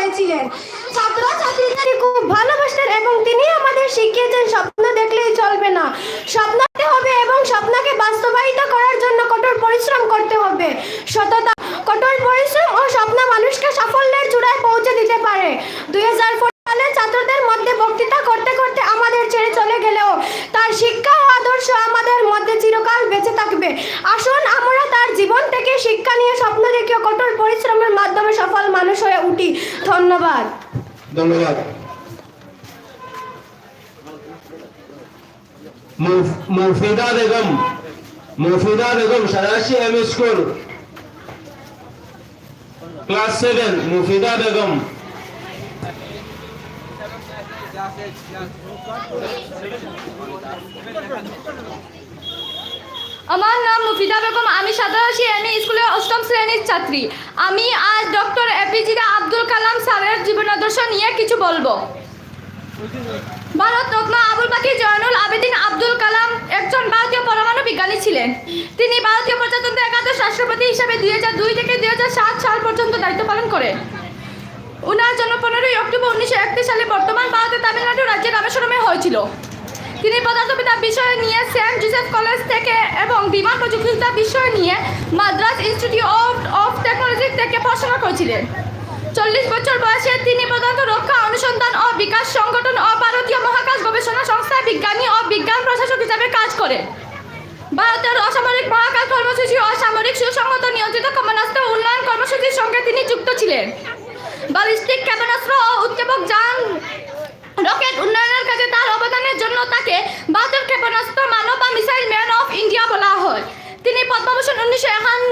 হয়েছিলেন ছাত্র ছাত্রীদের খুব ভালোবাসতেন এবং তিনি আমাদের শিখিয়েছেন, স্বপ্ন দেখলেই চলবে না। স্বপ্ন দেখতে হবে এবং স্বপ্নকে বাস্তবায়িত করার জন্য কঠোর পরিশ্রম করতে হবে। সততা, কঠোর পরিশ্রম ও স্বপ্ন মানুষকে সাফল্যের চূড়ায় পৌঁছে দিতে পারে। দুই সালে ছাত্রদের মধ্যে বক্তৃতা করতে করতে আমাদের ছেড়ে চলে গেলেও তার শিক্ষা ও আদর্শ আমাদের মধ্যে চিরকাল বেঁচে থাকবে। আসুন, আমরা তার জীবন থেকে শিক্ষা নিয়ে স্বপ্ন দেখে কঠোর পরিশ্রমের মাধ্যমে সফল মানুষ হয়ে উঠি। ধন্যবাদ। ধন্যবাদ। মুফ- Mufida Begum Mufida Begum Sarashi M school class seven Mufida Begum. আমার নাম মুফিদা বেগম আমি সাদাশি এম স্কুলের অষ্টম শ্রেণির ছাত্রী। আমি আজ ডক্টর এপিজে আব্দুল কালাম স্যারের জীবনাদর্শ নিয়ে কিছু বলব। ভারত রত্ন আবুল পাকি জয়নুল আবেদিন আব্দুল কালাম একজন ভারতীয় পরমাণু বিজ্ঞানী ছিলেন। তিনি ভারতীয় প্রজাতন্ত্রের একাদশ রাষ্ট্রপতি হিসাবে দুই হাজার দুই থেকে দুই হাজার সাত সাল পর্যন্ত দায়িত্ব পালন করেন উনার জন্ম পনেরোই অক্টোবর উনিশশো একত্রিশ সালে বর্তমান ভারতের তামিলনাড়ু রাজ্যের রামেশ্বরমে হয়েছিল। তিনি পদার্থবিদ্যা বিষয় নিয়ে সেন্ট জোসেফ কলেজ থেকে এবং বিমান প্রযুক্তিবিদ্যা বিষয় নিয়ে মাদ্রাস ইনস্টিটিউট অফ টেকনোলজি থেকে পড়াশোনা করেছিলেন। চল্লিশ বছর বয়সে তিনি পদার্থ রক্ষা, অনুসন্ধান ও বিকাশ সংগঠন ও ভারতীয় মহাকাশ গবেষণা সংস্থায় বিজ্ঞানী ও বিজ্ঞান প্রশাসক হিসাবে কাজ করেন। ভারতের অসামরিক মহাকাশ কর্মসূচি ও সামরিক সুসংহত নিয়ন্ত্রিত ক্ষেপণাস্ত্র উন্নয়ন কর্মসূচির সঙ্গে তিনি যুক্ত ছিলেন। ব্যালিস্টিক ক্ষেপণাস্ত্র ও উৎক্ষেপক যান রকেট উন্নয়নের কাজে তার অবদানের জন্য তাকে ভারতের ক্ষেপণাস্ত্র, মানব বা মিসাইল ম্যান অফ ইন্ডিয়া বলা হয়। তিনি পদ্মভূষণ উনিশশো একান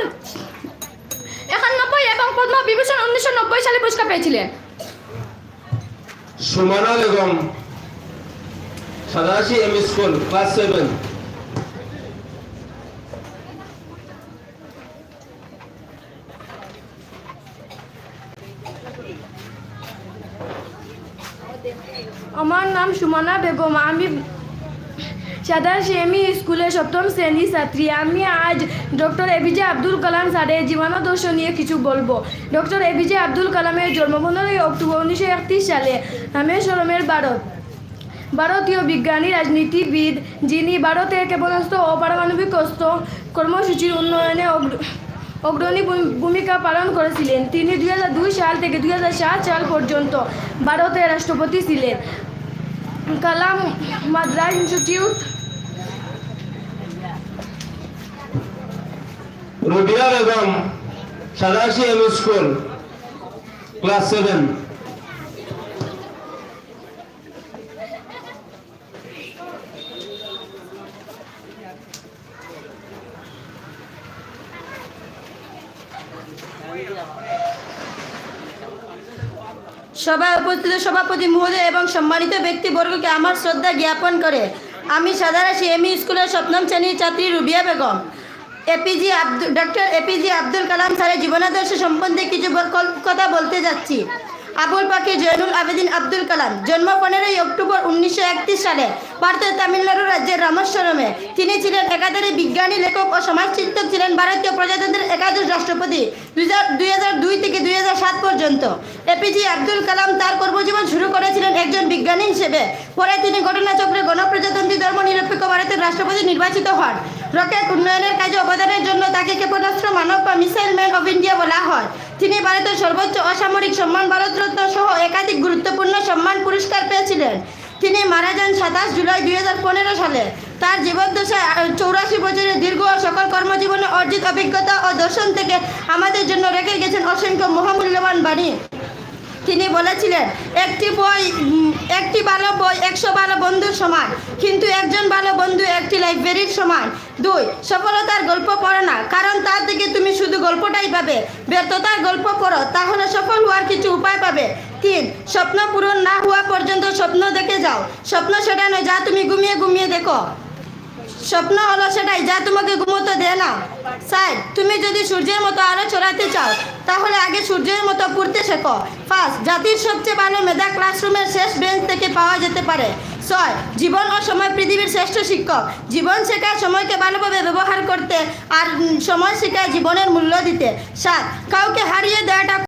একানব্বই এবং পদ্মবিভূষণ উনিশশো নব্বই সালে পুরস্কার পেয়েছিলেন। Sumana Begum Sadashi M school, class seven আমার নাম সুমনা বেগম। আমি সাদা সেমি স্কুলের সপ্তম শ্রেণির ছাত্রী। আমি আজ ডক্টর এপিজে আব্দুল কালাম স্যারের জীবনাদর্শ নিয়ে কিছু বলব। ডক্টর এপিজে আব্দুল কালামের জন্ম পনেরোই অক্টোবর উনিশশো একত্রিশ সালে রামেশ্বরমের ভারত ভারতীয় বিজ্ঞানী, রাজনীতিবিদ যিনি ভারতের ক্ষেপণাস্ত্র ও পারমাণবিক অস্ত্র কর্মসূচির উন্নয়নে অগ্র- অগ্রণী ভূমি- ভূমিকা পালন করেছিলেন। তিনি দুই সাল থেকে দুই সাল পর্যন্ত ভারতের রাষ্ট্রপতি ছিলেন। Kalam Madras institute Rubiya Begum Sadashi M school class seven. সভায় উপস্থিত সভাপতি মহোদয় এবং সম্মানিত ব্যক্তিবর্গকে আমার শ্রদ্ধা জ্ঞাপন করে। আমি সাধারাশি এমই স্কুলের সপ্তম শ্রেণির ছাত্রী Rubiya Begum. APJ Abdul doctor APJ Abdul Kalam স্যারের জীবনাদর্শ সম্বন্ধে কিছু কথা বলতে যাচ্ছি। আবুল পাখি জয়নুল আবেদিন, আব্দুল কালাম। জন্ম পনেরোই অক্টোবর উনিশশো একত্রিশ সালে ভারতের তামিলনাড়ু রাজ্যের রামেশ্বরমে তিনি ছিলেন একাধারে বিজ্ঞানী, লেখক ও সমাজচিন্তক ছিলেন ভারতীয় প্রজাতন্ত্রের একাদশ রাষ্ট্রপতি দুই হাজার দুই থেকে দুই হাজার সাত পর্যন্ত। এপিজে আব্দুল কালাম তার কর্মজীবন শুরু করেছিলেন একজন বিজ্ঞানী হিসেবে। পরে তিনি ঘটনাচক্রে গণপ্রজাতন্ত্রী ধর্ম নিরপেক্ষ ভারতের রাষ্ট্রপতি নির্বাচিত হন। রকেট উন্নয়নের কাজে অবদানের জন্য তাকে ক্ষেপণাস্ত্র, মানব বা মিসাইল ম্যান অফ ইন্ডিয়া বলা হয়। তিনি ভারতের সর্বোচ্চ অসামরিক সম্মান, ভারতরত্ন সহ একাধিক গুরুত্বপূর্ণ সম্মান পুরস্কার পেয়েছিলেন। তিনি মারা যান সাতাশ জুলাই দুই হাজার পনেরো সালে। তার জীবদ্দশায় চৌরাশি বছরের দীর্ঘ সকল কর্মজীবনে অর্জিত অভিজ্ঞতা ও দর্শন থেকে আমাদের জন্য রেখে গেছেন অসংখ্য মহামূল্যবান বাণী। তিনি বলেছিলেন, একটি বই একটি ভালো বই, একশো ভালো বন্ধুর সমান। কিন্তু একজন ভালো বন্ধু লাইব্রেরির সমান দুই, সফলতার গল্প পড়ো না, কারণ তার থেকে তুমি শুধু গল্পটাই পাবে। ব্যর্থতার গল্প পড়ো, তাহলে সফল হওয়ার কিছু উপায় পাবে। তিন, স্বপ্ন পূরণ না হওয়া পর্যন্ত স্বপ্ন দেখে যাও। স্বপ্ন সেটা নয় যা তুমি ঘুমিয়ে ঘুমিয়ে দেখো। স্বপ্ন হলো সেটাই, যা তোমাকে ঘুমোতে দেয় না। স্যার তুমি যদি সূর্যের মতো আরও ছড়াতে চাও, তাহলে আগে সূর্যের মতো পড়তে শেখো। ফার্স্ট জাতির সবচেয়ে ভালো মেধা ক্লাসরুমের শেষ বেঞ্চ থেকে পাওয়া যেতে পারে। ছয় জীবন ও সময় পৃথিবীর শ্রেষ্ঠ শিক্ষক। জীবন শেখায় সময়কে ভালোভাবে ব্যবহার করতে আর সময় শেখায় জীবনের মূল্য দিতে। সাত কাউকে হারিয়ে দেওয়াটা